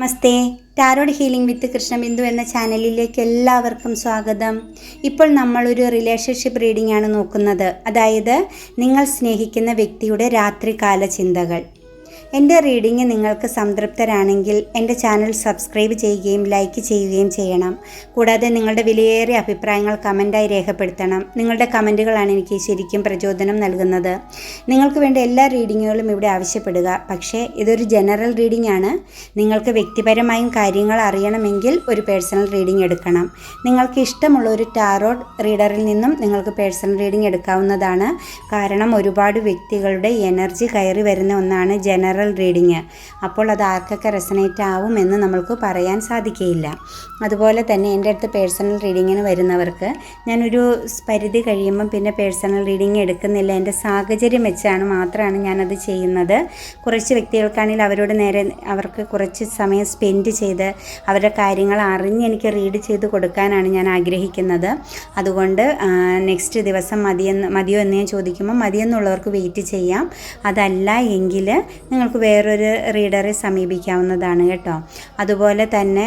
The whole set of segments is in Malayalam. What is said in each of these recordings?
Namaste. Tarot healing with Krishnabindu എന്ന ചാനലിലേക്ക് എല്ലാവർക്കും സ്വാഗതം. ഇപ്പോൾ നമ്മളൊരു റിലേഷൻഷിപ്പ് റീഡിംഗ് ആണ് നോക്കുന്നത്. അതായത് നിങ്ങൾ സ്നേഹിക്കുന്ന വ്യക്തിയുടെ രാത്രികാല ചിന്തകൾ. എന്റെ റീഡിംഗ് നിങ്ങൾക്ക് സംതൃപ്തരാണെങ്കിൽ എന്റെ ചാനൽ സബ്സ്ക്രൈബ് ചെയ്യുകയും ലൈക്ക് ചെയ്യുകയും ചെയ്യണം. കൂടാതെ നിങ്ങളുടെ വിലയേറിയ അഭിപ്രായങ്ങൾ കമന്റായി രേഖപ്പെടുത്തണം. നിങ്ങളുടെ കമന്റുകളാണ് എനിക്ക് ശരിക്കും പ്രചോദനം നൽകുന്നത്. നിങ്ങൾക്ക് വേണ്ട എല്ലാ റീഡിങ്ങുകളും ഇവിടെ ആവശ്യപ്പെടുക. പക്ഷേ ഇതൊരു ജനറൽ റീഡിംഗ് ആണ് നിങ്ങൾക്ക് വ്യക്തിപരമായും കാര്യങ്ങൾ അറിയണമെങ്കിൽ ഒരു പേഴ്സണൽ റീഡിംഗ് എടുക്കണം. നിങ്ങൾക്ക് ഇഷ്ടമുള്ള ഒരു ടാറോഡ് റീഡറിൽ നിന്നും നിങ്ങൾക്ക് പേഴ്സണൽ റീഡിംഗ് എടുക്കാവുന്നതാണ്. കാരണം ഒരുപാട് വ്യക്തികളുടെ എനർജി കയറി വരുന്ന ഒന്നാണ് ജനറൽ റീഡിങ് അപ്പോൾ അത് ആർക്കൊക്കെ റെസനേറ്റ് ആവും എന്ന് നമ്മൾക്ക് പറയാൻ സാധിക്കുകയില്ല. അതുപോലെ തന്നെ എന്റെ അടുത്ത് പേഴ്സണൽ റീഡിങ്ങിന് വരുന്നവർക്ക് ഞാനൊരു പരിധി കഴിയുമ്പം പിന്നെ പേഴ്സണൽ റീഡിങ് എടുക്കുന്നില്ല. എന്റെ സാഹചര്യം വെച്ചാണ് മാത്രമാണ് ഞാനത് ചെയ്യുന്നത്. കുറച്ച് വ്യക്തികൾക്കാണെങ്കിൽ അവരോട് നേരെ അവർക്ക് കുറച്ച് സമയം സ്പെൻഡ് ചെയ്ത് അവരുടെ കാര്യങ്ങൾ അറിഞ്ഞ് എനിക്ക് റീഡ് ചെയ്ത് കൊടുക്കാനാണ് ഞാൻ ആഗ്രഹിക്കുന്നത്. അതുകൊണ്ട് നെക്സ്റ്റ് ദിവസം മതിയെന്ന് മതിയോ എന്ന് ഞാൻ ചോദിക്കുമ്പോൾ മതിയെന്നുള്ളവർക്ക് വെയിറ്റ് ചെയ്യാം. അതല്ല എങ്കിൽ നിങ്ങൾക്ക് വേറൊരു റീഡറെ സമീപിക്കാവുന്നതാണ് കേട്ടോ. അതുപോലെ തന്നെ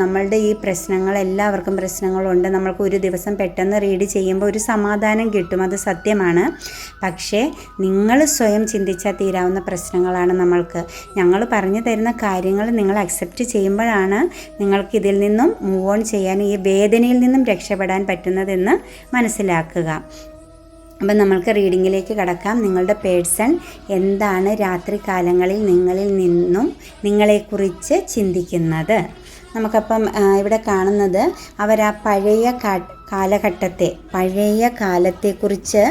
നമ്മളുടെ ഈ പ്രശ്നങ്ങൾ എല്ലാവർക്കും പ്രശ്നങ്ങളുണ്ട്. നമ്മൾക്ക് ഒരു ദിവസം പെട്ടെന്ന് റീഡ് ചെയ്യുമ്പോൾ ഒരു സമാധാനം കിട്ടും. അത് സത്യമാണ്. പക്ഷേ നിങ്ങൾ സ്വയം ചിന്തിച്ചാൽ തീരാവുന്ന പ്രശ്നങ്ങളാണ് നമ്മൾക്ക്. ഞങ്ങൾ പറഞ്ഞു തരുന്ന കാര്യങ്ങൾ നിങ്ങൾ അക്സെപ്റ്റ് ചെയ്യുമ്പോഴാണ് നിങ്ങൾക്ക് ഇതിൽ നിന്നും മൂവ് ഓൺ ചെയ്യാൻ ഈ വേദനയിൽ നിന്നും രക്ഷപ്പെടാൻ പറ്റുന്നതെന്ന് മനസ്സിലാക്കുക. അപ്പം നമ്മൾക്ക് റീഡിങ്ങിലേക്ക് കടക്കാം. നിങ്ങളുടെ പേഴ്സൺ എന്താണ് രാത്രി കാലങ്ങളിൽ നിങ്ങളിൽ നിന്നും നിങ്ങളെക്കുറിച്ച് ചിന്തിക്കുന്നത്? നമുക്കപ്പം ഇവിടെ കാണുന്നത് അവർ ആ പഴയ കാലഘട്ടത്തെ പഴയ കാലത്തെക്കുറിച്ച്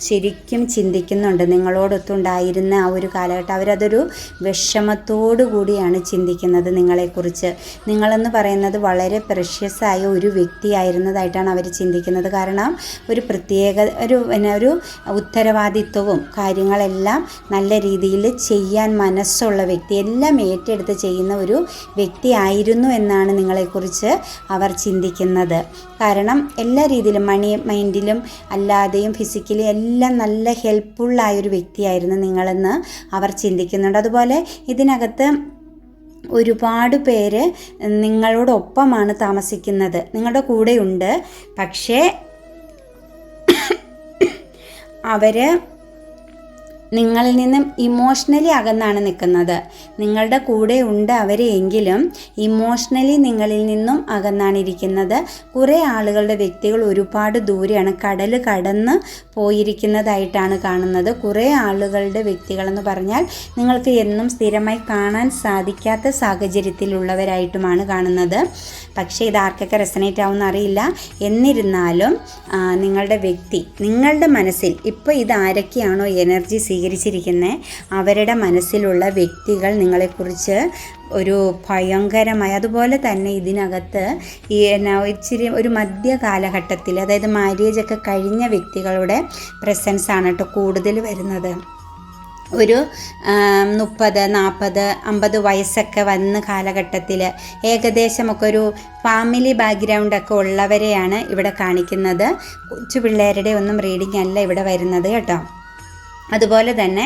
ശരിക്കും ചിന്തിക്കുന്നുണ്ട്. നിങ്ങളോടൊത്തുണ്ടായിരുന്ന ആ ഒരു കാലഘട്ടം. അവരതൊരു വിഷമത്തോടു കൂടിയാണ് ചിന്തിക്കുന്നത് നിങ്ങളെക്കുറിച്ച്. നിങ്ങളെന്ന് പറയുന്നത് വളരെ പ്രഷ്യസ് ആയ ഒരു വ്യക്തിയായിരുന്നതായിട്ടാണ് അവർ ചിന്തിക്കുന്നത്. കാരണം ഒരു പ്രത്യേക ഒരു പിന്നെ ഒരു ഉത്തരവാദിത്വവും കാര്യങ്ങളെല്ലാം നല്ല രീതിയിൽ ചെയ്യാൻ മനസ്സുള്ള വ്യക്തി എല്ലാം ഏറ്റെടുത്ത് ചെയ്യുന്ന ഒരു വ്യക്തിയായിരുന്നു എന്നാണ് നിങ്ങളെക്കുറിച്ച് അവർ ചിന്തിക്കുന്നത്. കാരണം എല്ലാ രീതിയിലും മണി മൈൻഡിലും അല്ലാതെയും ഫിസിക്കലി എല്ലാം നല്ല ഹെൽപ്ഫുള്ളായ ഒരു വ്യക്തിയായിരുന്നു നിങ്ങളെന്ന് അവർ ചിന്തിക്കുന്നുണ്ട്. അതുപോലെ ഇതിനകത്ത് ഒരുപാട് പേര് നിങ്ങളോടൊപ്പമാണ് താമസിക്കുന്നത്. നിങ്ങളുടെ കൂടെയുണ്ട്. പക്ഷേ അവർ നിങ്ങളിൽ നിന്നും ഇമോഷണലി അകന്നാണ് നിൽക്കുന്നത്. നിങ്ങളുടെ കൂടെ ഉണ്ട് അവരെ എങ്കിലും ഇമോഷണലി നിങ്ങളിൽ നിന്നും അകന്നാണ് ഇരിക്കുന്നത്. കുറേ ആളുകളുടെ വ്യക്തികൾ ഒരുപാട് ദൂരെയാണ് കടൽ കടന്ന് പോയിരിക്കുന്നതായിട്ടാണ് കാണുന്നത്. കുറേ ആളുകളുടെ വ്യക്തികളെന്ന് പറഞ്ഞാൽ നിങ്ങൾക്ക് എന്നും സ്ഥിരമായി കാണാൻ സാധിക്കാത്ത സാഹചര്യത്തിലുള്ളവരായിട്ടുമാണ് കാണുന്നത്. പക്ഷേ ഇത് ആർക്കൊക്കെ റെസനേറ്റ് ആവുമെന്ന് അറിയില്ല. എന്നിരുന്നാലും നിങ്ങളുടെ വ്യക്തി നിങ്ങളുടെ മനസ്സിൽ ഇപ്പോൾ ഇത് ആരൊക്കെയാണോ എനർജി സ്വീകരിച്ചിരിക്കുന്നത് അവരുടെ മനസ്സിലുള്ള വ്യക്തികൾ നിങ്ങളെക്കുറിച്ച് ഒരു ഭയങ്കരമായ അതുപോലെ തന്നെ ഇതിനകത്ത് ഈ എന്നാ ഇച്ചിരി ഒരു മധ്യ കാലഘട്ടത്തിൽ അതായത് മാര്യേജ് ഒക്കെ കഴിഞ്ഞ വ്യക്തികളുടെ പ്രസൻസ് ആണ് കേട്ടോ കൂടുതൽ വരുന്നത്. ഒരു മുപ്പത് നാൽപ്പത് അമ്പത് വയസ്സൊക്കെ വന്ന കാലഘട്ടത്തിൽ ഏകദേശമൊക്കെ ഒരു ഫാമിലി ബാക്ക്ഗ്രൗണ്ടൊക്കെ ഉള്ളവരെയാണ് ഇവിടെ കാണിക്കുന്നത്. കൊച്ചു പിള്ളേരുടെ ഒന്നും റീഡിംഗ് അല്ല ഇവിടെ വരുന്നത് കേട്ടോ. അതുപോലെ തന്നെ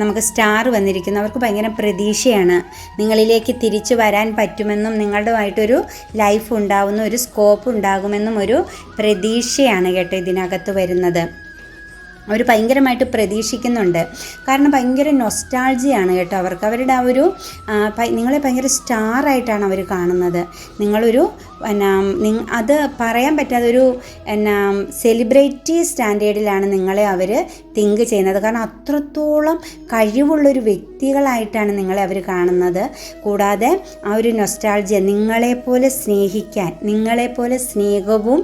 നമുക്ക് സ്റ്റാർ വന്നിരിക്കുന്നു. അവർക്ക് ഭയങ്കര പ്രതീക്ഷയാണ്. നിങ്ങളിലേക്ക് തിരിച്ചു വരാൻ പറ്റുമെന്നും നിങ്ങളുടെമായിട്ടൊരു ലൈഫ് ഉണ്ടാവുന്ന ഒരു സ്കോപ്പ് ഉണ്ടാകുമെന്നും ഒരു പ്രതീക്ഷയാണ് കേട്ടോ ഇതിനകത്ത് വരുന്നത്. അവർ ഭയങ്കരമായിട്ട് പ്രതീക്ഷിക്കുന്നുണ്ട്. കാരണം ഭയങ്കര നൊസ്റ്റാൾജിയാണ് കേട്ടോ അവർക്ക്. അവരുടെ ആ ഒരു നിങ്ങളെ ഭയങ്കര സ്റ്റാറായിട്ടാണ് അവർ കാണുന്നത്. നിങ്ങളൊരു എന്നാ അത് പറയാൻ പറ്റാത്ത ഒരു എന്നാ സെലിബ്രിറ്റി സ്റ്റാൻഡേർഡിലാണ് നിങ്ങളെ അവർ തിങ്ക് ചെയ്യുന്നത്. കാരണം അത്രത്തോളം കഴിവുള്ളൊരു വ്യക്തികളായിട്ടാണ് നിങ്ങളെ അവർ കാണുന്നത്. കൂടാതെ ആ ഒരു നൊസ്റ്റാൾജിയ നിങ്ങളെപ്പോലെ സ്നേഹിക്കാൻ നിങ്ങളെപ്പോലെ സ്നേഹവും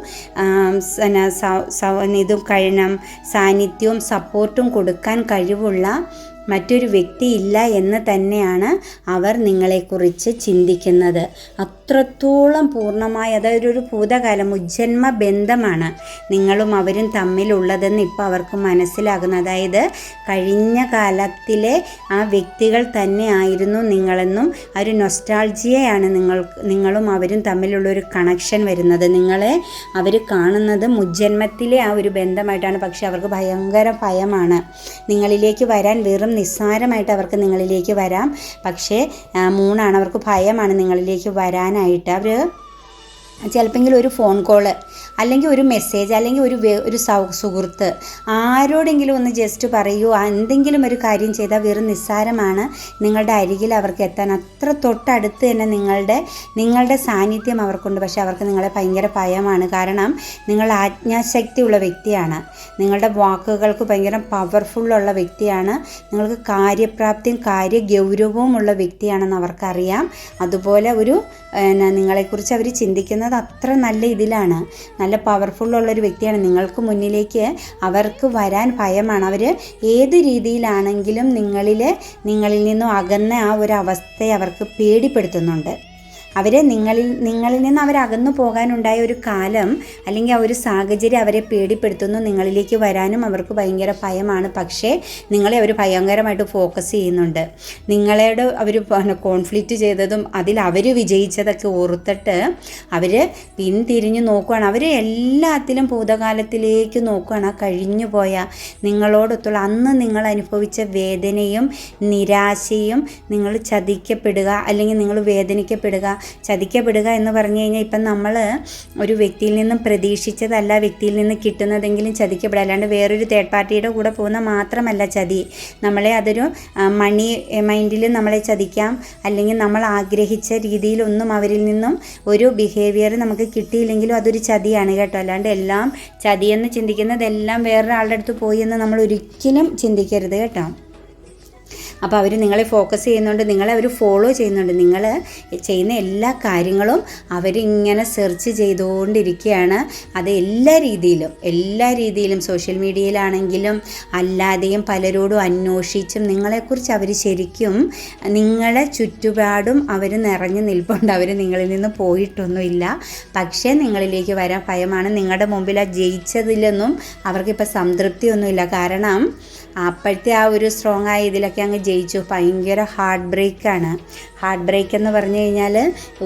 ഇതും കഴിയണം സാന്നിധ്യവും സപ്പോർട്ടും കൊടുക്കാൻ കഴിവുള്ള മറ്റൊരു വ്യക്തിയില്ല എന്ന് തന്നെയാണ് അവർ നിങ്ങളെക്കുറിച്ച് ചിന്തിക്കുന്നത്. അത്രത്തോളം പൂർണമായി അതായത് ഒരു ഭൂതകാലം ഉജ്ജന്മ ബന്ധമാണ് നിങ്ങളും അവരും തമ്മിലുള്ളതെന്ന് ഇപ്പോൾ അവർക്ക് മനസ്സിലാകുന്നു. അതായത് കഴിഞ്ഞ കാലത്തിലെ ആ വ്യക്തികൾ തന്നെ ആയിരുന്നു നിങ്ങളെന്നും ആ ഒരു നൊസ്റ്റാൾജിയയാണ് നിങ്ങൾ നിങ്ങളും അവരും തമ്മിലുള്ള ഒരു കണക്ഷൻ വരുന്നത്. നിങ്ങളെ അവർ കാണുന്നത് മുജ്ജന്മത്തിലെ ആ ഒരു ബന്ധമായിട്ടാണ്. പക്ഷേ അവർക്ക് ഭയങ്കര ഭയമാണ്. നിങ്ങളിലേക്ക് വരാൻ വെറും വെറും നിസ്സാരമായിട്ട് അവർക്ക് നിങ്ങളിലേക്ക് വരാം. പക്ഷേ മൂണാണ് അവർക്ക് ഭയമാണ് നിങ്ങളിലേക്ക് വരാനായിട്ട്. അവർ ചിലപ്പോൾ ഒരു ഫോൺ കോൾ അല്ലെങ്കിൽ ഒരു മെസ്സേജ് അല്ലെങ്കിൽ ഒരു ഒരു സുഹൃത്ത് ആരോടെങ്കിലും ഒന്ന് ജസ്റ്റ് പറയൂ എന്തെങ്കിലും ഒരു കാര്യം ചെയ്താൽ വെറും നിസ്സാരമാണ്. നിങ്ങളുടെ അരികിൽ അവർക്ക് എത്താൻ അത്ര തൊട്ടടുത്ത് തന്നെ നിങ്ങളുടെ നിങ്ങളുടെ സാന്നിധ്യം അവർക്കുണ്ട്. പക്ഷേ അവർക്ക് നിങ്ങളെ ഭയങ്കര ഭയമാണ്. കാരണം നിങ്ങൾ ആജ്ഞാശക്തിയുള്ള വ്യക്തിയാണ്. നിങ്ങളുടെ വാക്കുകൾക്ക് ഭയങ്കര പവർഫുള്ളുള്ള വ്യക്തിയാണ്. നിങ്ങൾക്ക് കാര്യപ്രാപ്തിയും കാര്യഗൗരവവും ഉള്ള വ്യക്തിയാണെന്ന് അവർക്കറിയാം. അതുപോലെ ഒരു നിങ്ങളെക്കുറിച്ച് അവർ ചിന്തിക്കുന്നത് അത്ര നല്ല ഇതിലാണ്. നല്ല പവർഫുൾ ഒരു വ്യക്തിയാണ്. നിങ്ങൾക്ക് മുന്നിലേക്ക് അവർക്ക് വരാൻ ഭയമാണ്. അവർ ഏത് രീതിയിലാണെങ്കിലും നിങ്ങളിൽ നിങ്ങളിൽ നിന്നും അകന്ന ആ ഒരു അവസ്ഥയെ അവർക്ക് പേടിപ്പെടുത്തുന്നുണ്ട്. അവരെ നിങ്ങളിൽ നിങ്ങളിൽ നിന്ന് അവരകന്നു പോകാനുണ്ടായ ഒരു കാലം അല്ലെങ്കിൽ ആ ഒരു സാഹചര്യം അവരെ പേടിപ്പെടുത്തുന്നു നിങ്ങളിലേക്ക് വരാനും അവർക്ക് ഭയങ്കര ഭയമാണ്. പക്ഷേ നിങ്ങളെ അവർ ഭയങ്കരമായിട്ട് ഫോക്കസ് ചെയ്യുന്നുണ്ട്. നിങ്ങളോട് അവർ കോൺഫ്ലിക്റ്റ് ചെയ്തതും അതിൽ അവർ വിജയിച്ചതൊക്കെ ഓർത്തിട്ട് അവർ പിന്തിരിഞ്ഞ് നോക്കുകയാണ് അവർ എല്ലാത്തിലും ഭൂതകാലത്തിലേക്ക് നോക്കുകയാണ് ആ കഴിഞ്ഞു പോയ നിങ്ങളോടൊത്തുള്ള അന്ന് നിങ്ങൾ അനുഭവിച്ച വേദനയും നിരാശയും നിങ്ങൾ ചതിക്കപ്പെടുക അല്ലെങ്കിൽ നിങ്ങൾ വേദനിക്കപ്പെടുക ചതിക്കപ്പെടുക എന്ന് പറഞ്ഞു കഴിഞ്ഞാൽ ഇപ്പം നമ്മൾ ഒരു വ്യക്തിയിൽ നിന്നും പ്രതീക്ഷിച്ചതല്ല വ്യക്തിയിൽ നിന്ന് കിട്ടുന്നതെങ്കിലും ചതിക്കപ്പെടുക. അല്ലാണ്ട് വേറൊരു തേർഡ് പാർട്ടിയുടെ കൂടെ പോകുന്ന മാത്രമല്ല ചതി. നമ്മളെ അതൊരു മണി മൈൻഡിൽ നമ്മളെ ചതിക്കാം. അല്ലെങ്കിൽ നമ്മൾ ആഗ്രഹിച്ച രീതിയിലൊന്നും അവരിൽ നിന്നും ഒരു ബിഹേവിയർ നമുക്ക് കിട്ടിയില്ലെങ്കിലും അതൊരു ചതിയാണ് കേട്ടോ. അല്ലാണ്ട് എല്ലാം ചതിയെന്ന് ചിന്തിക്കുന്നതെല്ലാം വേറൊരാളുടെ അടുത്ത് പോയി എന്ന് നമ്മൾ ഒരിക്കലും ചിന്തിക്കരുത് കേട്ടോ. അപ്പോൾ അവർ നിങ്ങളെ ഫോക്കസ് ചെയ്യുന്നുണ്ട് നിങ്ങളെ അവർ ഫോളോ ചെയ്യുന്നുണ്ട്. നിങ്ങൾ ചെയ്യുന്ന എല്ലാ കാര്യങ്ങളും അവരിങ്ങനെ സെർച്ച് ചെയ്തുകൊണ്ടിരിക്കുകയാണ്. അത് എല്ലാ രീതിയിലും എല്ലാ രീതിയിലും സോഷ്യൽ മീഡിയയിലാണെങ്കിലും അല്ലാതെയും പലരോടും അന്വേഷിച്ചും നിങ്ങളെക്കുറിച്ച് അവർ ശരിക്കും നിങ്ങളെ ചുറ്റുപാടും അവർ നിറഞ്ഞു നിൽപ്പുണ്ട്. അവർ നിങ്ങളിൽ നിന്ന് പോയിട്ടൊന്നുമില്ല. പക്ഷേ നിങ്ങളിലേക്ക് വരാൻ ഭയമാണ്. നിങ്ങളുടെ മുമ്പിൽ ആ ജയിച്ചതിലൊന്നും അവർക്കിപ്പോൾ സംതൃപ്തിയൊന്നുമില്ല. കാരണം അപ്പോഴത്തെ ആ ഒരു സ്ട്രോങ് ആയ ഇതിലൊക്കെ അങ്ങ് ജയിച്ചു. ഭയങ്കര ഹാർട്ട് ബ്രേക്കാണ് ഹാർട്ട് ബ്രേക്ക് എന്ന് പറഞ്ഞു കഴിഞ്ഞാൽ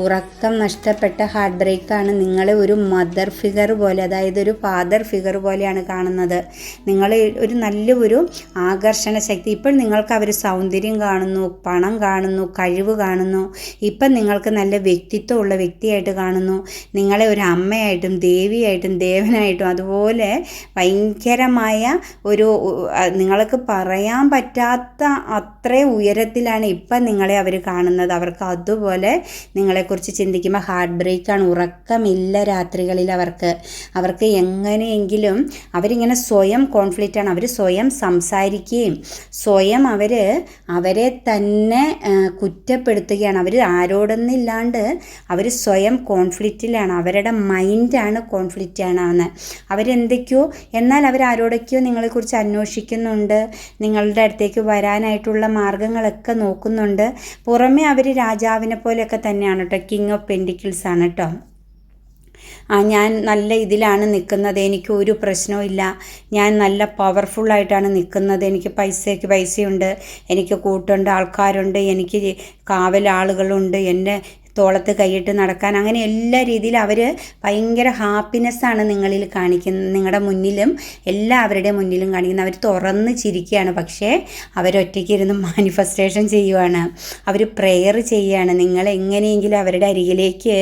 ഉറക്കം നഷ്ടപ്പെട്ട ഹാർട്ട് ബ്രേക്കാണ് നിങ്ങളെ ഒരു മദർ ഫിഗർ പോലെ അതായത് ഒരു ഫാദർ ഫിഗർ പോലെയാണ് കാണുന്നത്. നിങ്ങൾ ഒരു നല്ല ഒരു ആകർഷണ ശക്തി. ഇപ്പോൾ നിങ്ങൾക്ക് അവർ സൗന്ദര്യം കാണുന്നു പണം കാണുന്നു കഴിവ് കാണുന്നു. ഇപ്പം നിങ്ങൾക്ക് നല്ല വ്യക്തിത്വമുള്ള വ്യക്തിയായിട്ട് കാണുന്നു. നിങ്ങളെ ഒരു അമ്മയായിട്ടും ദേവിയായിട്ടും ദേവനായിട്ടും അതുപോലെ ഭയങ്കരമായ ഒരു നിങ്ങൾക്ക് പറയാൻ പറ്റാത്ത അത്രേ ഉയരത്തിലാണ് ഇപ്പം നിങ്ങളെ അവർ കാണുന്നത്. അവർക്ക് അതുപോലെ നിങ്ങളെക്കുറിച്ച് ചിന്തിക്കുമ്പോൾ ഹാർട്ട് ബ്രേക്കാണ് ഉറക്കമില്ല രാത്രികളിൽ അവർക്ക്. അവർക്ക് എങ്ങനെയെങ്കിലും അവരിങ്ങനെ സ്വയം കോൺഫ്ലിക്റ്റ് ആണ്. അവർ സ്വയം സംസാരിക്കുകയും സ്വയം അവർ അവരെ തന്നെ കുറ്റപ്പെടുത്തുകയാണ്. അവർ ആരോടൊന്നില്ലാണ്ട് അവർ സ്വയം കോൺഫ്ലിക്റ്റിലാണ് അവരുടെ മൈൻഡാണ് കോൺഫ്ലിക്റ്റ് ആണെന്ന്. അവരെന്തൊക്കെയോ എന്നാൽ അവർ ആരോടൊക്കെയോ നിങ്ങളെക്കുറിച്ച് അന്വേഷിക്കുന്നുണ്ട്. നിങ്ങളുടെ അടുത്തേക്ക് വരാനായിട്ടുള്ള മാർഗങ്ങളൊക്കെ നോക്കുന്നുണ്ട്. പുറമേ അവർ രാജാവിനെ പോലെയൊക്കെ തന്നെയാണ് കേട്ടോ കിങ് ഓഫ് പെൻഡിക്കിൾസ് ആണ് കേട്ടോ ആ ഞാൻ നല്ല ഇതിലാണ് നിൽക്കുന്നത് എനിക്ക് ഒരു പ്രശ്നവും ഞാൻ നല്ല പവർഫുള്ളായിട്ടാണ് നിൽക്കുന്നത് എനിക്ക് പൈസയ്ക്ക് പൈസയുണ്ട്. എനിക്ക് കൂട്ടുണ്ട്. ആൾക്കാരുണ്ട്. എനിക്ക് കാവൽ ആളുകളുണ്ട്. എന്റെ തോളത്ത് കൈയിട്ട് നടക്കാൻ. അങ്ങനെ എല്ലാ രീതിയിലും അവർ ഭയങ്കര ഹാപ്പിനെസ്സാണ് നിങ്ങളിൽ കാണിക്കുന്നത് നിങ്ങളുടെ മുന്നിലും എല്ലാവരുടെ മുന്നിലും കാണിക്കുന്നത്. അവർ തുറന്ന് ചിരിക്കുകയാണ്. പക്ഷേ അവരൊറ്റയ്ക്ക് ഇരുന്ന് മാനിഫെസ്റ്റേഷൻ ചെയ്യുവാണ്. അവർ പ്രെയർ ചെയ്യുകയാണ് നിങ്ങൾ എങ്ങനെയെങ്കിലും അവരുടെ അരികിലേക്ക്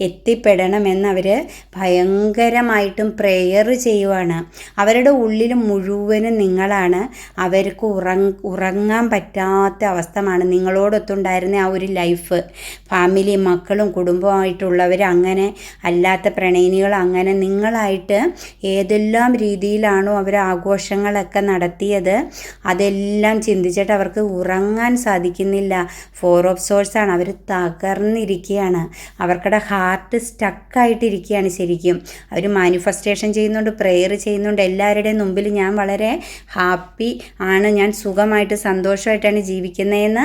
എത്തിപ്പെടണമെന്ന് അവർ ഭയങ്കരമായിട്ടും പ്രെയർ ചെയ്യുവാണ്. അവരുടെ ഉള്ളിൽ മുഴുവനും നിങ്ങളാണ്. അവർക്ക് ഉറങ് ഉറങ്ങാൻ പറ്റാത്ത അവസ്ഥമാണ് നിങ്ങളോടൊത്തുണ്ടായിരുന്ന ആ ഒരു ലൈഫ് ഫാമിലി മക്കളും കുടുംബമായിട്ടുള്ളവർ അങ്ങനെ അല്ലാത്ത പ്രണയിനികൾ അങ്ങനെ നിങ്ങളായിട്ട് ഏതെല്ലാം രീതിയിലാണോ അവർ ആഘോഷങ്ങളൊക്കെ നടത്തിയത് അതെല്ലാം ചിന്തിച്ചിട്ട് അവർക്ക് ഉറങ്ങാൻ സാധിക്കുന്നില്ല. ഫോർ ഓഫ് സോഴ്സാണ് അവർ തകർന്നിരിക്കുകയാണ് അവർക്കടെ ഹാർട്ട് സ്റ്റക്കായിട്ടിരിക്കുകയാണ് ശരിക്കും. അവർ മാനിഫെസ്റ്റേഷൻ ചെയ്യുന്നുണ്ട് പ്രെയർ ചെയ്യുന്നുണ്ട്. എല്ലാവരുടെയും മുമ്പിൽ ഞാൻ വളരെ ഹാപ്പി ആണ്. ഞാൻ സുഖമായിട്ട് സന്തോഷമായിട്ടാണ് ജീവിക്കുന്നതെന്ന്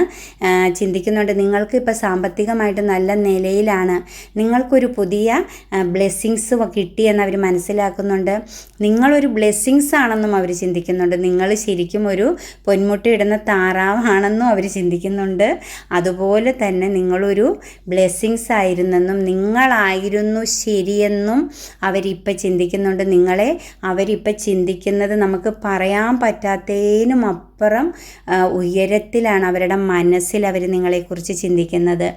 ചിന്തിക്കുന്നുണ്ട്. നിങ്ങൾക്ക് ഇപ്പോൾ സാമ്പത്തികമായിട്ട് നല്ല നല്ല നിലയിലാണ്. നിങ്ങൾക്കൊരു പുതിയ ബ്ലെസ്സിങ്സ് കിട്ടിയെന്ന് അവർ മനസ്സിലാക്കുന്നുണ്ട്. നിങ്ങളൊരു ബ്ലെസ്സിങ്സ് ആണെന്നും അവർ ചിന്തിക്കുന്നുണ്ട്. നിങ്ങൾ ശരിക്കും ഒരു പൊന്മുട്ടയിടുന്ന താറാവാണെന്നും അവർ ചിന്തിക്കുന്നുണ്ട്. അതുപോലെ തന്നെ നിങ്ങളൊരു ബ്ലെസ്സിങ്സ് ആയിരുന്നെന്നും നിങ്ങളായിരുന്നു ശരിയെന്നും അവരിപ്പോൾ ചിന്തിക്കുന്നുണ്ട്. നിങ്ങളെ അവരിപ്പോൾ ചിന്തിക്കുന്നത് നമുക്ക് പറയാൻ പറ്റാത്തതിനും അപ്പുറം ഉയരത്തിലാണ് അവരുടെ മനസ്സിൽ അവർ നിങ്ങളെക്കുറിച്ച് ചിന്തിക്കുന്നത്.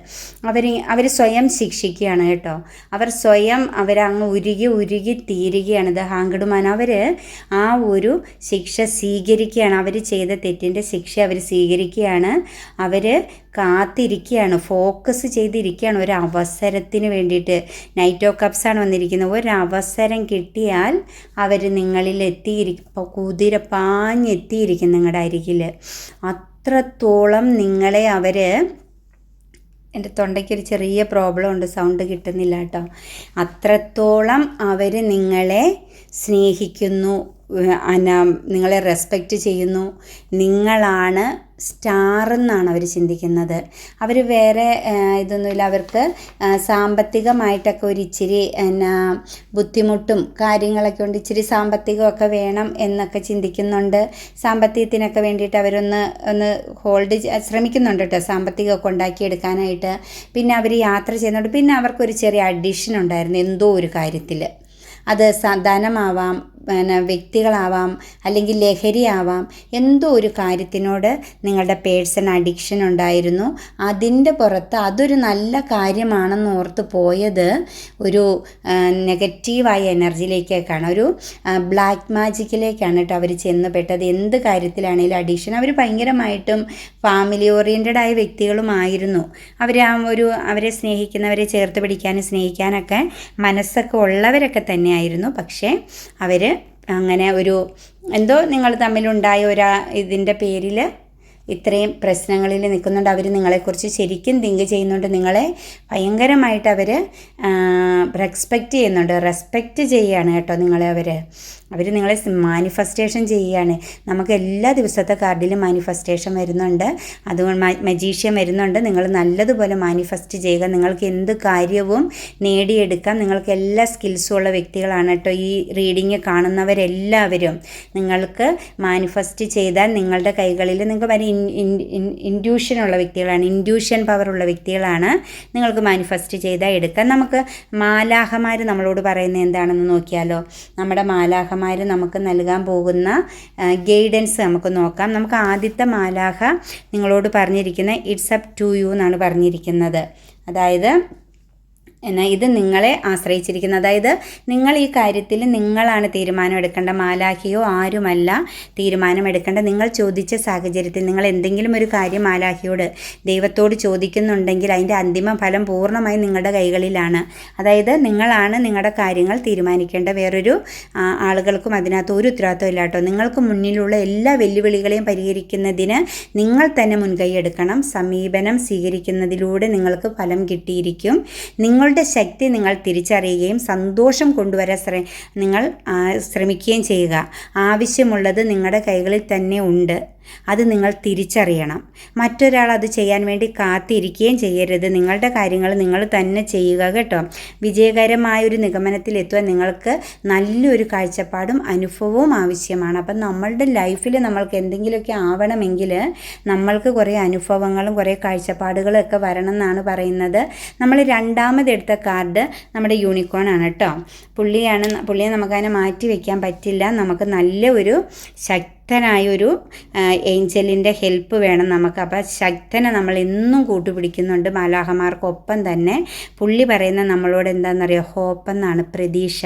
അവർ അവർ സ്വയം ശിക്ഷിക്കുകയാണ് കേട്ടോ. അവർ സ്വയം അവരങ്ങ് ഉരുകി ഉരുകി തീരുകയാണ്. ഇത് ഹാങ്കിടുമാൻ അവർ ആ ഒരു ശിക്ഷ സ്വീകരിക്കുകയാണ്. അവർ ചെയ്ത തെറ്റിന്റെ ശിക്ഷ അവർ സ്വീകരിക്കുകയാണ്. അവർ കാത്തിരിക്കുകയാണ്. ഫോക്കസ് ചെയ്തിരിക്കുകയാണ്. ഒരു അവസരത്തിന് വേണ്ടിയിട്ട് നൈറ്റ് കപ്സാണ് വന്നിരിക്കുന്നത്. ഒരവസരം കിട്ടിയാൽ അവർ നിങ്ങളിൽ എത്തിയിരിക്കും കുതിര പാഞ്ഞെത്തിയിരിക്കും നിങ്ങളുടെ അരികിൽ അത്രത്തോളം നിങ്ങളെ അവർ എന്റെ തൊണ്ടയ്ക്ക് ഒരു ചെറിയ പ്രോബ്ലം ഉണ്ട് സൗണ്ട് കിട്ടുന്നില്ല കേട്ടോ. അത്രത്തോളം അവർ നിങ്ങളെ സ്നേഹിക്കുന്നു. അന നിങ്ങളെ റെസ്പെക്റ്റ് ചെയ്യുന്നു. നിങ്ങളാണ് സ്റ്റാർ എന്നാണ് അവർ ചിന്തിക്കുന്നത്. അവർ വേറെ ഇതൊന്നുമില്ല. അവർക്ക് സാമ്പത്തികമായിട്ടൊക്കെ ഒരു ഇച്ചിരി എന്നാ ബുദ്ധിമുട്ടും കാര്യങ്ങളൊക്കെ ഉണ്ട്. ഇച്ചിരി സാമ്പത്തികമൊക്കെ വേണം എന്നൊക്കെ ചിന്തിക്കുന്നുണ്ട്. സാമ്പത്തികത്തിനൊക്കെ വേണ്ടിയിട്ട് അവരൊന്ന് ഒന്ന് ഹോൾഡ് ശ്രമിക്കുന്നുണ്ട് കേട്ടോ സാമ്പത്തികമൊക്കെ ഉണ്ടാക്കിയെടുക്കാനായിട്ട്. പിന്നെ അവർ യാത്ര ചെയ്യുന്നുണ്ട്. പിന്നെ അവർക്കൊരു ചെറിയ അഡീഷൻ ഉണ്ടായിരുന്നു എന്തോ ഒരു കാര്യത്തിൽ അത് ധനമാവാം പിന്നെ വ്യക്തികളാവാം അല്ലെങ്കിൽ ലഹരിയാവാം എന്തോ ഒരു കാര്യത്തിനോട് നിങ്ങളുടെ പേഴ്സൺ അഡിക്ഷൻ ഉണ്ടായിരുന്നു. അതിന്റെ പുറത്ത് അതൊരു നല്ല കാര്യമാണെന്ന് ഓർത്ത് പോയത് ഒരു നെഗറ്റീവായ എനർജിയിലേക്കാണ്. ഒരു ബ്ലാക്ക് മാജിക്കിലേക്കാണ് കേട്ടോ അവർ ചെന്ന് പെട്ടത്. എന്ത് കാര്യത്തിലാണെങ്കിലും അഡിക്ഷൻ. അവർ ഭയങ്കരമായിട്ടും ഫാമിലി ഓറിയന്റഡ് ആയ വ്യക്തികളുമായിരുന്നു അവർ ആ ഒരു അവരെ സ്നേഹിക്കുന്നവരെ ചേർത്ത് പിടിക്കാനും സ്നേഹിക്കാനൊക്കെ മനസ്സൊക്കെ ഉള്ളവരൊക്കെ തന്നെയായിരുന്നു. പക്ഷേ അവർ അങ്ങനെ ഒരു എന്തോ നിങ്ങൾ തമ്മിലുണ്ടായ ഒരു ഇതിന്റെ പേരിൽ ഇത്രയും പ്രശ്നങ്ങളിൽ നിൽക്കുന്നുണ്ട്. അവർ നിങ്ങളെക്കുറിച്ച് ശരിക്കും തിങ്ക് ചെയ്യുന്നുണ്ട്. നിങ്ങളെ ഭയങ്കരമായിട്ട് അവർ റെസ്പെക്റ്റ് ചെയ്യുന്നുണ്ട്. റെസ്പെക്റ്റ് ചെയ്യുകയാണ് കേട്ടോ നിങ്ങളെ അവർ അവർ നിങ്ങളെ മാനിഫെസ്റ്റേഷൻ ചെയ്യുകയാണ് നമുക്ക് എല്ലാ ദിവസത്തെ കാർഡിലും മാനിഫെസ്റ്റേഷൻ വരുന്നുണ്ട്. അതുകൊണ്ട് മജീഷ്യൻ വരുന്നുണ്ട്. നിങ്ങൾ നല്ലതുപോലെ മാനിഫെസ്റ്റ് ചെയ്യുക. നിങ്ങൾക്ക് എന്ത് കാര്യവും നേടിയെടുക്കാം. നിങ്ങൾക്ക് എല്ലാ സ്കിൽസും ഉള്ള വ്യക്തികളാണ് കേട്ടോ ഈ റീഡിങ് കാണുന്നവരെല്ലാവരും. നിങ്ങൾക്ക് മാനിഫെസ്റ്റ് ചെയ്താൽ നിങ്ങളുടെ കൈകളിൽ നിങ്ങൾക്ക് വരെ ഇൻഡ്യൂഷൻ ഉള്ള വ്യക്തികളാണ് ഇൻഡ്യൂഷൻ പവർ ഉള്ള വ്യക്തികളാണ് നിങ്ങൾക്ക് മാനിഫെസ്റ്റ് ചെയ്താൽ എടുക്കാം നമുക്ക് മാലാഹമാർ നമ്മളോട് പറയുന്നത് എന്താണെന്ന് നോക്കിയാലോ? നമ്മുടെ മാലാഹമാർ നമുക്ക് നൽകാൻ പോകുന്ന ഗൈഡൻസ് നമുക്ക് നോക്കാം. നമുക്ക് ആദ്യത്തെ മാലാഹ നിങ്ങളോട് പറഞ്ഞിരിക്കുന്ന ഇറ്റ്സ് അപ് ടു യു എന്നാണ് പറഞ്ഞിരിക്കുന്നത്. അതായത് എന്നാൽ ഇത് നിങ്ങളെ ആശ്രയിച്ചിരിക്കുന്നു അതായത് നിങ്ങൾ ഈ കാര്യത്തിൽ നിങ്ങളാണ് തീരുമാനം എടുക്കേണ്ട മാലാഖിയോ ആരുമല്ല തീരുമാനം എടുക്കേണ്ട. നിങ്ങൾ ചോദിച്ച സാഹചര്യത്തിൽ നിങ്ങൾ എന്തെങ്കിലും ഒരു കാര്യം മാലാഖിയോട് ദൈവത്തോട് ചോദിക്കുന്നുണ്ടെങ്കിൽ അതിന്റെ അന്തിമ ഫലം പൂർണമായും നിങ്ങളുടെ കൈകളിലാണ്. അതായത് നിങ്ങളാണ് നിങ്ങളുടെ കാര്യങ്ങൾ തീരുമാനിക്കേണ്ട. വേറൊരു ആളുകൾക്കും അതിനകത്ത് ഒരു ഉത്തരവാദിത്വം ഇല്ല കേട്ടോ. നിങ്ങൾക്ക് മുന്നിലുള്ള എല്ലാ വെല്ലുവിളികളെയും പരിഹരിക്കുന്നതിന് നിങ്ങൾ തന്നെ മുൻകൈ എടുക്കണം. സമീപനം സ്വീകരിക്കുന്നതിലൂടെ നിങ്ങൾക്ക് ഫലം കിട്ടിയിരിക്കും. നിങ്ങളുടെ നിങ്ങളുടെ ശക്തി നിങ്ങൾ തിരിച്ചറിയുകയും സന്തോഷം കൊണ്ടുവരാൻ ശ്ര നിങ്ങൾ ശ്രമിക്കുകയും ചെയ്യുക. ആവശ്യമുള്ളത് നിങ്ങളുടെ കൈകളിൽ തന്നെ ഉണ്ട്. അത് നിങ്ങൾ തിരിച്ചറിയണം. മറ്റൊരാൾ അത് ചെയ്യാൻ വേണ്ടി കാത്തിരിക്കുകയും ചെയ്യരുത്. നിങ്ങളുടെ കാര്യങ്ങൾ നിങ്ങൾ തന്നെ ചെയ്യുക കേട്ടോ. വിജയകരമായ ഒരു നിഗമനത്തിലെത്തുവാൻ നിങ്ങൾക്ക് നല്ലൊരു കാഴ്ചപ്പാടും അനുഭവവും ആവശ്യമാണ്. അപ്പം നമ്മളുടെ ലൈഫിൽ നമ്മൾക്ക് എന്തെങ്കിലുമൊക്കെ ആവണമെങ്കിൽ നമ്മൾക്ക് കുറേ അനുഭവങ്ങളും കുറേ കാഴ്ചപ്പാടുകളും ഒക്കെ വരണം എന്നാണ് പറയുന്നത്. നമ്മൾ രണ്ടാമതെടുത്ത കാർഡ് നമ്മുടെ യൂണിക്കോൺ ആണ് കേട്ടോ. പുള്ളിയാണ് പുള്ളിയെ നമുക്കതിനെ മാറ്റി വയ്ക്കാൻ പറ്റില്ല. നമുക്ക് നല്ല ഒരു ശക്തി ശക്തനായൊരു ഏഞ്ചലിന്റെ ഹെൽപ്പ് വേണം നമുക്ക്. അപ്പോൾ ശക്തനെ നമ്മൾ എന്നും കൂട്ടുപിടിക്കുന്നുണ്ട്. മാലാഹമാർക്കൊപ്പം തന്നെ പുള്ളി പറയുന്ന നമ്മളോട് എന്താണെന്നറിയോ ഹോപ്പ് എന്നാണ് പ്രതീക്ഷ.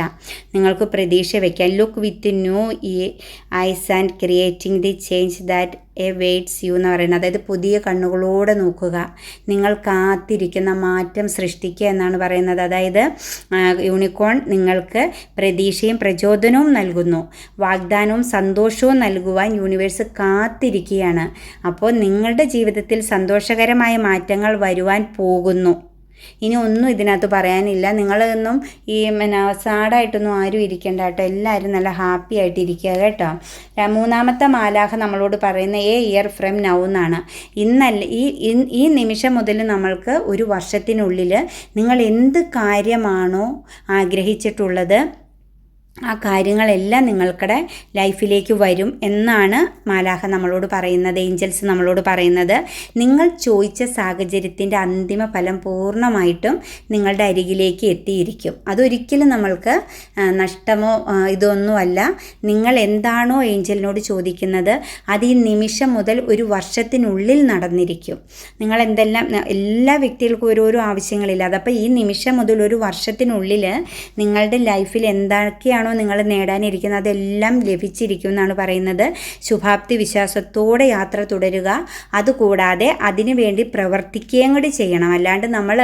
നിങ്ങൾക്ക് പ്രതീക്ഷ വയ്ക്കാം ലുക്ക് വിത്ത് ന്യൂ ഈ eyes and creating the change that awaits you എന്ന് പറയുന്നത്. അതായത് പുതിയ കണ്ണുകളോടെ നോക്കുക. നിങ്ങൾ കാത്തിരിക്കുന്ന മാറ്റം സൃഷ്ടിക്കുക എന്നാണ് പറയുന്നത്. അതായത് യൂണിക്കോൺ നിങ്ങൾക്ക് പ്രതീക്ഷയും പ്രചോദനവും നൽകുന്നു. വാഗ്ദാനവും സന്തോഷവും നൽകുവാൻ യൂണിവേഴ്സ് കാത്തിരിക്കുകയാണ്. അപ്പോൾ നിങ്ങളുടെ ജീവിതത്തിൽ സന്തോഷകരമായ മാറ്റങ്ങൾ വരുവാൻ പോകുന്നു. ഇനി ഒന്നും ഇതിനകത്ത് പറയാനില്ല. നിങ്ങളൊന്നും ഈ പിന്നെ സാഡായിട്ടൊന്നും ആരും ഇരിക്കേണ്ട കേട്ടോ. എല്ലാവരും നല്ല ഹാപ്പി ആയിട്ട് ഇരിക്കുക കേട്ടോ മൂന്നാമത്തെ മാലാഹ നമ്മളോട് പറയുന്ന എ ഇയർ ഫ്രം നൗ എന്നാണ്. ഇന്നല്ല ഈ ഈ നിമിഷം മുതൽ നമ്മൾക്ക് ഒരു വർഷത്തിനുള്ളിൽ നിങ്ങൾ എന്ത് കാര്യമാണോ ആഗ്രഹിച്ചിട്ടുള്ളത് ആ കാര്യങ്ങളെല്ലാം നിങ്ങൾക്കടെ ലൈഫിലേക്ക് വരും എന്നാണ് മാലാഹ നമ്മളോട് പറയുന്നത് ഏഞ്ചൽസ് നമ്മളോട് പറയുന്നത്. നിങ്ങൾ ചോദിച്ച സാഹചര്യത്തിന്റെ അന്തിമ ഫലം പൂർണമായിട്ടും നിങ്ങളുടെ അരികിലേക്ക് എത്തിയിരിക്കും. അതൊരിക്കലും നമ്മൾക്ക് നഷ്ടമോ ഇതൊന്നുമല്ല. നിങ്ങൾ എന്താണോ ഏഞ്ചലിനോട് ചോദിക്കുന്നത് അത് ഈ നിമിഷം മുതൽ ഒരു വർഷത്തിനുള്ളിൽ നടന്നിരിക്കും. നിങ്ങൾ എന്തെല്ലാം എല്ലാ വ്യക്തികൾക്കും ഓരോരോ ആവശ്യങ്ങളില്ല. അതപ്പോൾ ഈ നിമിഷം മുതൽ ഒരു വർഷത്തിനുള്ളിൽ നിങ്ങളുടെ ലൈഫിൽ എന്തൊക്കെയാണോ എന്താണോ നിങ്ങൾ നേടാനിരിക്കുന്നത് അതെല്ലാം ലഭിച്ചിരിക്കും എന്നാണ് പറയുന്നത്. ശുഭാപ്തി വിശ്വാസത്തോടെ യാത്ര തുടരുക. അതുകൂടാതെ അതിനു വേണ്ടി പ്രവർത്തിക്കുകയും കൂടി ചെയ്യണം. അല്ലാണ്ട് നമ്മൾ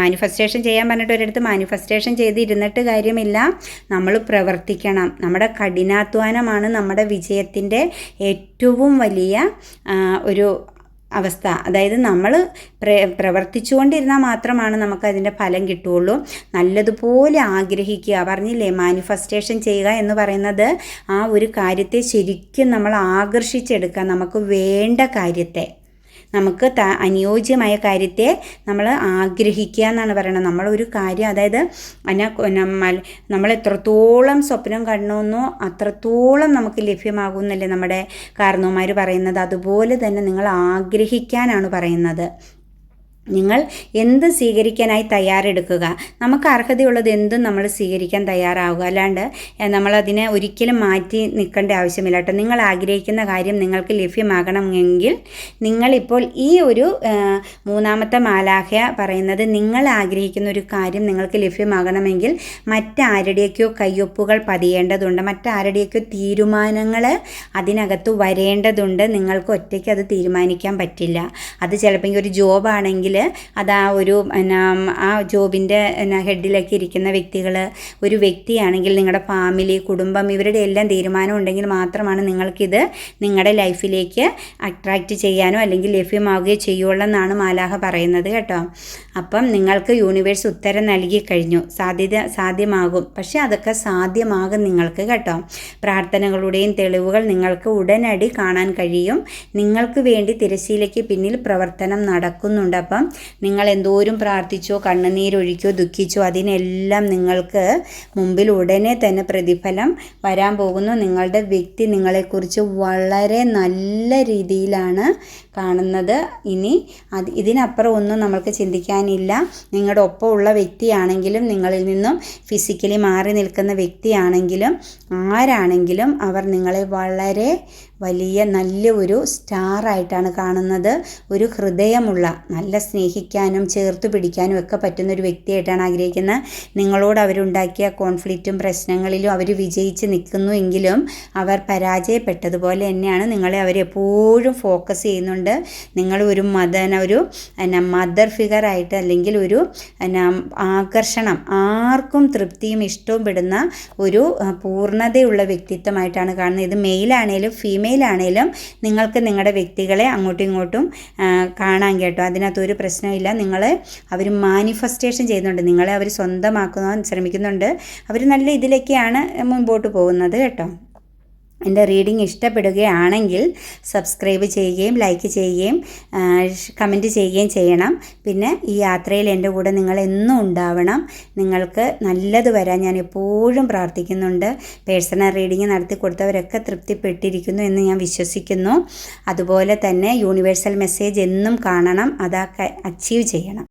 മാനിഫെസ്റ്റേഷൻ ചെയ്യാൻ പറഞ്ഞിട്ട് ഒരിടത്ത് മാനിഫെസ്റ്റേഷൻ ചെയ്തിരുന്നിട്ട് കാര്യമില്ല. നമ്മൾ പ്രവർത്തിക്കണം. നമ്മുടെ കഠിനാധ്വാനമാണ് നമ്മുടെ വിജയത്തിന്റെ ഏറ്റവും വലിയ ഒരു അവസ്ഥ. അതായത് നമ്മൾ പ്ര പ്രവർത്തിച്ചുകൊണ്ടിരുന്നാൽ മാത്രമാണ് നമുക്ക് അതിന്റെ ഫലം കിട്ടുകയുള്ളൂ. നല്ലതുപോലെ ആഗ്രഹിക്കുക പറഞ്ഞില്ലേ മാനിഫെസ്റ്റേഷൻ ചെയ്യുക എന്ന് പറയുന്നത് ആ ഒരു കാര്യത്തെ ശരിക്കും നമ്മൾ ആകർഷിച്ചെടുക്കുക നമുക്ക് വേണ്ട കാര്യത്തെ. നമുക്ക് അനുയോജ്യമായ കാര്യത്തെ നമ്മൾ ആഗ്രഹിക്കുക എന്നാണ് പറയുന്നത് നമ്മളൊരു കാര്യം അതായത് നമ്മൾ എത്രത്തോളം സ്വപ്നം കാണണമെന്നോ അത്രത്തോളം നമുക്ക് ലഭ്യമാകുന്നല്ലേ നമ്മുടെ കാരണവന്മാർ പറയുന്നത്. അതുപോലെ തന്നെ നിങ്ങൾ ആഗ്രഹിക്കാനാണ് പറയുന്നത്. നിങ്ങൾ എന്ത് സ്വീകരിക്കാനായി തയ്യാറെടുക്കുക? നമുക്ക് അർഹതയുള്ളത് എന്തും നമ്മൾ സ്വീകരിക്കാൻ തയ്യാറാവുക. അല്ലാണ്ട് നമ്മളതിനെ ഒരിക്കലും മാറ്റി നിൽക്കേണ്ട ആവശ്യമില്ല കേട്ടോ. നിങ്ങൾ ആഗ്രഹിക്കുന്ന കാര്യം നിങ്ങൾക്ക് ലഭ്യമാകണമെങ്കിൽ നിങ്ങളിപ്പോൾ ഈ ഒരു മൂന്നാമത്തെ മാലാഹ്യ പറയുന്നത് നിങ്ങൾ ആഗ്രഹിക്കുന്ന ഒരു കാര്യം നിങ്ങൾക്ക് ലഭ്യമാകണമെങ്കിൽ മറ്റാരുടെയൊക്കെയോ കയ്യൊപ്പുകൾ പതിയേണ്ടതുണ്ട്. മറ്റാരുടെയൊക്കെയോ തീരുമാനങ്ങൾ അതിനകത്ത് വരേണ്ടതുണ്ട്. നിങ്ങൾക്ക് ഒറ്റയ്ക്ക് അത് തീരുമാനിക്കാൻ പറ്റില്ല. അത് ചിലപ്പോൾ ഒരു ജോബാണെങ്കിൽ അത് ആ ഒരു എന്നാ ആ ജോബിന്റെ എന്നാ ഹെഡിലൊക്കെ ഇരിക്കുന്ന വ്യക്തികൾ ഒരു വ്യക്തിയാണെങ്കിൽ നിങ്ങളുടെ ഫാമിലി കുടുംബം ഇവരുടെ എല്ലാം തീരുമാനം ഉണ്ടെങ്കിൽ മാത്രമാണ് നിങ്ങൾക്കിത് നിങ്ങളുടെ ലൈഫിലേക്ക് അട്രാക്റ്റ് ചെയ്യാനോ അല്ലെങ്കിൽ ലഭ്യമാവുകയോ ചെയ്യുള്ളൂ എന്നാണ് മാലാഹ പറയുന്നത് കേട്ടോ. അപ്പം നിങ്ങൾക്ക് യൂണിവേഴ്സ് ഉത്തരം നൽകി കഴിഞ്ഞു. സാധ്യത സാധ്യമാകും. പക്ഷേ അതൊക്കെ സാധ്യമാകും നിങ്ങൾക്ക് കേട്ടോ. പ്രാർത്ഥനകളുടെയും തെളിവുകൾ നിങ്ങൾക്ക് ഉടനടി കാണാൻ കഴിയും. നിങ്ങൾക്ക് വേണ്ടി തിരശ്ശീലയ്ക്ക് പിന്നിൽ പ്രവർത്തനം നടക്കുന്നുണ്ട്. അപ്പം നിങ്ങൾ എന്തോരും പ്രാർത്ഥിച്ചോ കണ്ണുനീരൊഴിക്കോ ദുഃഖിച്ചോ അതിനെല്ലാം നിങ്ങൾക്ക് മുമ്പിൽ ഉടനെ തന്നെ പ്രതിഫലം വരാൻ പോകുന്നു. നിങ്ങളുടെ വ്യക്തി നിങ്ങളെക്കുറിച്ച് വളരെ നല്ല രീതിയിലാണ് കാണുന്നത്. ഇനി അത് ഇതിനപ്പുറം ഒന്നും നമ്മൾക്ക് ചിന്തിക്കാനില്ല. നിങ്ങളുടെ ഒപ്പമുള്ള വ്യക്തിയാണെങ്കിലും നിങ്ങളിൽ നിന്നും ഫിസിക്കലി മാറി നിൽക്കുന്ന വ്യക്തിയാണെങ്കിലും ആരാണെങ്കിലും അവർ നിങ്ങളെ വളരെ വലിയ നല്ല ഒരു സ്റ്റാറായിട്ടാണ് കാണുന്നത്. ഒരു ഹൃദയമുള്ള നല്ല സ്നേഹിക്കാനും ചേർത്ത് പിടിക്കാനും ഒക്കെ പറ്റുന്ന ഒരു വ്യക്തിയായിട്ടാണ് ആഗ്രഹിക്കുന്നത് നിങ്ങളോട് അവരുണ്ടാക്കിയ കോൺഫ്ലിക്റ്റും പ്രശ്നങ്ങളിലും അവർ വിജയിച്ച് നിൽക്കുന്നു എങ്കിലും അവർ പരാജയപ്പെട്ടതുപോലെ തന്നെയാണ് നിങ്ങളെ അവരെപ്പോഴും ഫോക്കസ് ചെയ്യുന്നുണ്ട്. നിങ്ങൾ ഒരു മദന ഒരു എന്നാ മദർ ഫിഗറായിട്ട് അല്ലെങ്കിൽ ഒരു എന്നാ ആകർഷണം ആർക്കും തൃപ്തിയും ഇഷ്ടവും പെടുന്ന ഒരു പൂർണതയുള്ള വ്യക്തിത്വമായിട്ടാണ് കാണുന്നത്. ഇത് മെയിലാണേലും ഫീമെയിലാണേലും നിങ്ങൾക്ക് നിങ്ങളുടെ വ്യക്തികളെ അങ്ങോട്ടും ഇങ്ങോട്ടും കാണാൻ കേട്ടോ. അതിനകത്ത് ഒരു പ്രശ്നമില്ല. നിങ്ങൾ അവർ മാനിഫെസ്റ്റേഷൻ ചെയ്യുന്നുണ്ട്. നിങ്ങളെ അവർ സ്വന്തമാക്കുവാൻ ശ്രമിക്കുന്നുണ്ട്. അവർ നല്ല ഇതിലേക്കാണ് മുൻപോട്ട് പോകുന്നത് കേട്ടോ. എന്റെ റീഡിംഗ് ഇഷ്ടപ്പെടുകയാണെങ്കിൽ സബ്സ്ക്രൈബ് ചെയ്യുകയും ലൈക്ക് ചെയ്യുകയും കമന്റ് ചെയ്യുകയും ചെയ്യണം. പിന്നെ ഈ യാത്രയിൽ എന്റെ കൂടെ നിങ്ങൾ എന്നും ഉണ്ടാവണം. നിങ്ങൾക്ക് നല്ലത് വരാൻ ഞാൻ എപ്പോഴും പ്രാർത്ഥിക്കുന്നുണ്ട്. പേഴ്സണൽ റീഡിംഗ് നടത്തി കൊടുത്തവരൊക്കെ തൃപ്തിപ്പെട്ടിരിക്കുന്നു എന്ന് ഞാൻ വിശ്വസിക്കുന്നു. അതുപോലെ തന്നെ യൂണിവേഴ്സൽ മെസ്സേജ് എന്നും കാണണം. അതാ അച്ചീവ് ചെയ്യണം.